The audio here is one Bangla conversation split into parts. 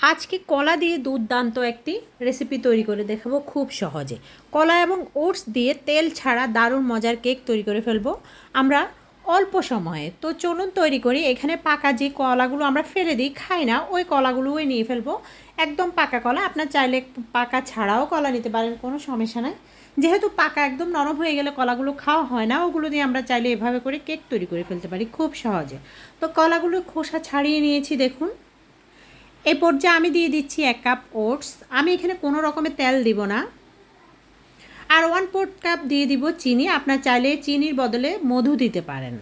আজকে কলা দিয়ে দুর্দান্ত একটি রেসিপি তৈরি করে দেখাবো খুব সহজে। কলা এবং ওটস দিয়ে তেল ছাড়া দারুণ মজার কেক তৈরি করে ফেলব। আমরা অল্প সময়ে, তো চলুন তৈরি করি। এখানে পাকা যে কলাগুলো আমরা ফেলে দিই, খাই না, ওই কলাগুলোই নিয়ে ফেলব। একদম পাকা কলা, আপনার চাইলে পাকা ছাড়াও কলা নিতে পারেন, কোনো সমস্যা নাই। যেহেতু পাকা একদম নরম হয়ে গেলে কলাগুলো খাওয়া হয় না, ওগুলো দিয়ে আমরা চাইলে এভাবে করে কেক তৈরি করে ফেলতে পারি খুব সহজে। তো কলাগুলো খোসা ছাড়িয়ে নিয়েছি, দেখুন। এই পর্যায়ে আমি দিয়ে দিচ্ছি এক কাপ ওটস। আমি এখানে কোনো রকমের তেল দিব না। আর ওয়ান ফোর্থ কাপ দিয়ে দিব চিনি। আপনার চাইলে চিনির বদলে মধু দিতে পারেন।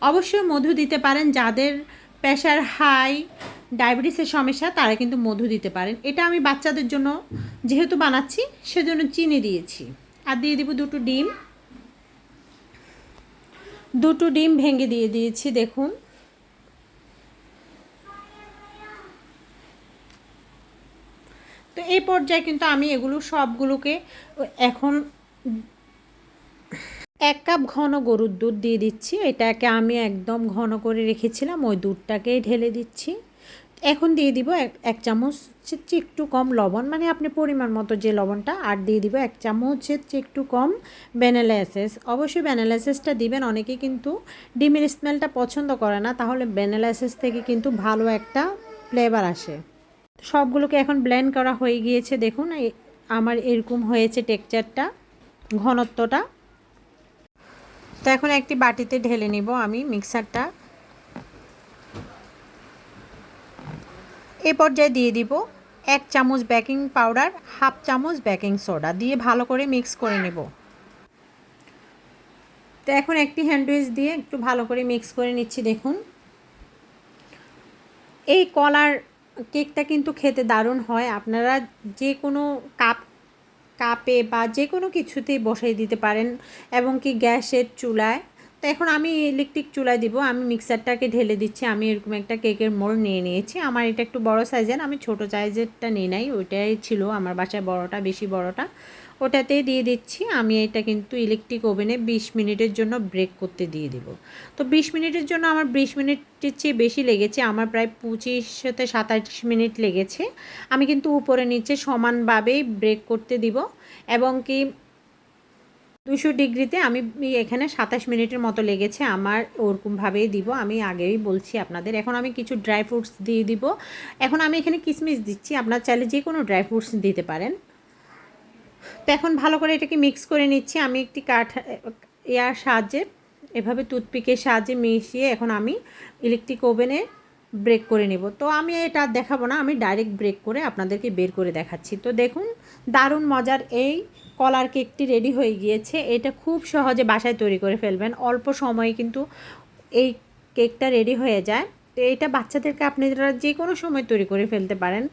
অবশ্যই মধু দিতে পারেন। যাদের প্রেশার হাই ডায়াবেটিসের সমস্যা, তারা কিন্তু মধু দিতে পারেন। এটা আমি বাচ্চাদের জন্য যেহেতু বানাচ্ছি, সেজন্য চিনি দিয়েছি। আর দিয়ে দিব দুটো ডিম। দুটো ডিম ভেঙে দিয়ে দিয়েছি, দেখুন। এই পর্যায়ে কিন্তু আমি এগুলো সবগুলোকে এখন এক কাপ ঘন গরুর দুধ দিয়ে দিচ্ছি। এটাকে আমি একদম ঘন করে রেখেছিলাম, ওই দুধটাকেই ঢেলে দিচ্ছি। এখন দিয়ে দিব এক চামচ হচ্ছে একটু কম লবণ মানে আপনি পরিমাণ মতো যে লবণটা, আর দিয়ে দিব এক চামচ হচ্ছে একটু কম ভ্যানিলা এসেস অবশ্যই ভ্যানিলা এসেসটা দিবেন অনেকে কিন্তু ডিমের স্মেলটা পছন্দ করে না, তাহলে ভ্যানিলা এসেস থেকে কিন্তু ভালো একটা ফ্লেভার আসে। সবগুলোকে এখন ব্লেন্ড করা হয়ে গিয়েছে, দেখুন আমার এরকম হয়েছে টেক্সচারটা ঘনত্বটা। তো এখন একটি বাটিতে ঢেলে নিব আমি মিক্সারটা এ পর্যায়ে দিয়ে দিব এক চামচ বেকিং পাউডার হাফ চামচ বেকিং সোডা দিয়ে ভালো করে মিক্স করে নেব। তো এখন একটি হ্যান্ডউইচ দিয়ে একটু ভালো করে মিক্স করে নিচ্ছি, দেখুন। এই কলার কেকটা কিন্তু খেতে দারুণ হয়। আপনারা যে কোনো কাপ, কাপে বা যে কোনো কিছুতেই বসাই দিতে পারেন এবং কি গ্যাসের চুলায় এখন আমি ইলেকট্রিক চুলায় দিব, আমি মিক্সারটাকে ঢেলে দিচ্ছি, আমি এরকম একটা কেকের মোড় নিয়ে নিয়েছি। আমার এটা একটু বড় সাইজের, আমি ছোট সাইজেরটা নিয়ে নাই, ওইটাই ছিল আমার বাসায় বড়টা, বেশি বড়টা। ওটাতেই দিয়ে দিচ্ছি, আমি এটা কিন্তু ইলেকট্রিক ওভেনে বিশ মিনিটের জন্য ব্রেক করতে দিয়ে দিব। তো বিশ মিনিটের জন্য আমার বিশ মিনিটের চেয়ে বেশি লেগেছে, আমার প্রায় পঁচিশ সাথে সাতাশ মিনিট লেগেছে। আমি কিন্তু উপরে নিচে সমানভাবেই ব্রেক করতে দিব এবং কি দুশো ডিগ্রিতে আমি এখানে সাতাশ মিনিটের মতো লেগেছে, আমার ওরকমভাবেই দিব, আমি আগেই বলছি আপনাদের। এখন আমি কিছু ড্রাই ফ্রুটস দিয়ে দিব। এখন আমি এখানে কিশমিশ দিচ্ছি, আপনার চাইলে যে কোনো ড্রাই ফ্রুটস দিতে পারেন। তো এখন ভালো করে এটাকে মিক্স করে নিচ্ছি, আমি একটি কাঠ ইয়ার সাহায্যে, এভাবে টুথপিকের সাহায্যে মিশিয়ে এখন আমি ইলেকট্রিক ওভেনে ব্রেক করে নেব। তো আমি এটা দেখাবো না, আমি ডাইরেক্ট ব্রেক করে আপনাদেরকে বের করে দেখাচ্ছি। তো দেখুন, দারুণ মজার এই কলার কেকটি রেডি হয়ে গিয়েছে। এটা খুব সহজে বাসায় তৈরি করে ফেলবেন। অল্প সময়ে কিন্তু এই কেকটা রেডি হয়ে যায়। তো এটা বাচ্চাদেরকে আপনারা যে কোনো সময় তৈরি করে ফেলতে পারেন।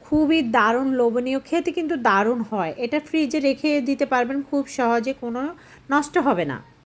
খুবই দারুণ, লোভনীয়, খেতে কিন্তু দারুণ হয়। এটা ফ্রিজে রেখে দিতে পারবেন, খুব সহজে, কোনো নষ্ট হবে না।